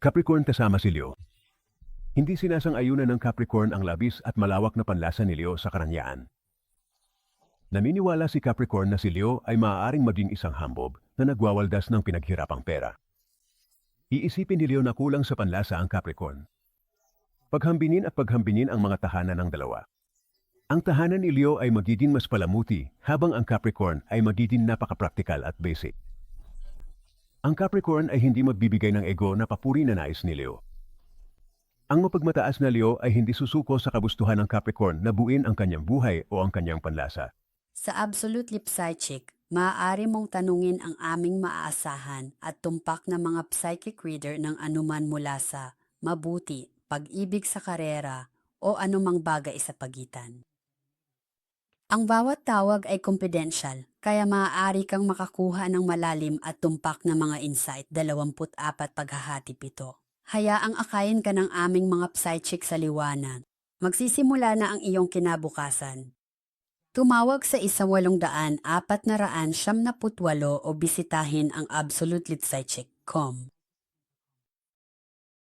Capricorn kasama si Leo. Hindi sinasang-ayunan ng Capricorn ang labis at malawak na panlasa ni Leo sa karangyaan. Naniniwala si Capricorn na si Leo ay maaaring maging isang hambob na nagwawaldas ng pinaghirapang pera. Iisipin ni Leo na kulang sa panlasa ang Capricorn. Paghambinin at paghambinin ang mga tahanan ng dalawa. Ang tahanan ni Leo ay magiging mas palamuti habang ang Capricorn ay magiging napaka-practical at basic. Ang Capricorn ay hindi magbibigay ng ego na papuri na nais ni Leo. Ang mapagmataas na Leo ay hindi susuko sa kagustuhan ng Capricorn na buuin ang kanyang buhay o ang kanyang panlasa. Sa Absolute Lip Psychic, maaari mong tanungin ang aming maaasahan at tumpak na mga psychic reader ng anuman mula sa mabuti, pag-ibig sa karera, o anumang bagay sa pagitan. Ang bawat tawag ay confidential, kaya maaari kang makakuha ng malalim at tumpak na mga insight 24 paghahati pito. Hayaang akayin ka ng aming mga psychic sa liwanag. Magsisimula na ang iyong kinabukasan. Tumawag sa isa walong daan apat na raan siyam na putwalo o bisitahin ang absolutelitpsychic.com.